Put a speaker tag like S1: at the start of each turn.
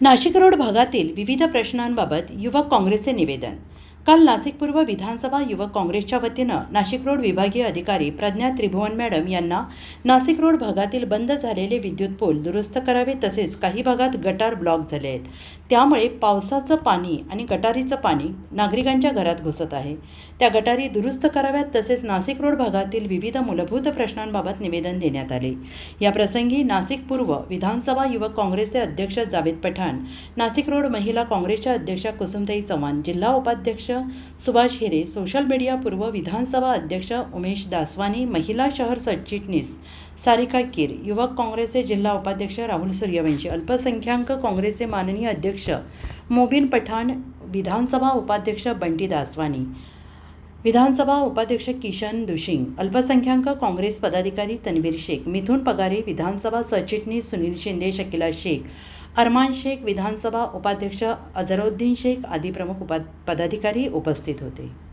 S1: Nashik road भागातील विविध प्रश्नांबाबत युवक काँग्रेसचे निवेदन. काल नाशिक पूर्व विधानसभा युवक काँग्रेसच्या वतीनं नाशिक रोड विभागीय अधिकारी प्रज्ञा त्रिभुवन मॅडम यांना नाशिक रोड भागातील बंद झालेले विद्युत पोल दुरुस्त करावे तसेच काही भागात गटार ब्लॉक झाले आहेत. त्यामुळे पावसाचं पाणी आणि गटारीचं पाणी नागरिकांच्या घरात घुसत आहे. त्या गटारी दुरुस्त कराव्यात तसेच नाशिक रोड भागातील विविध मूलभूत प्रश्नांबाबत निवेदन देण्यात आले. या प्रसंगी नाशिक पूर्व विधानसभा युवक काँग्रेसचे अध्यक्ष जावेद पठाण नाशिक रोड महिला काँग्रेसच्या अध्यक्षा कुसुमताई चव्हाण जिल्हा उपाध्यक्ष सुभाष हिरे सोशल मीडिया पूर्व विधानसभा अध्यक्ष उमेश दासवानी महिला शहर सरचिटणीस सारिका कीर युवक काँग्रेसचे जिल्हा उपाध्यक्ष राहुल सूर्यवंशी अल्पसंख्याक काँग्रेसचे माननीय अध्यक्ष मोबिन पठाण विधानसभा उपाध्यक्ष बंटी दासवानी विधानसभा उपाध्यक्ष किशन दुशिंग अल्पसंख्याक काँग्रेस पदाधिकारी तन्वीर शेख मिथुन पगारे विधानसभा सरचिटणीस सुनील शिंदे शकिला शेख अरमान शेख विधानसभा उपाध्यक्ष अझरुद्दीन शेख आदी प्रमुख उपा पदाधिकारी उपस्थित होते.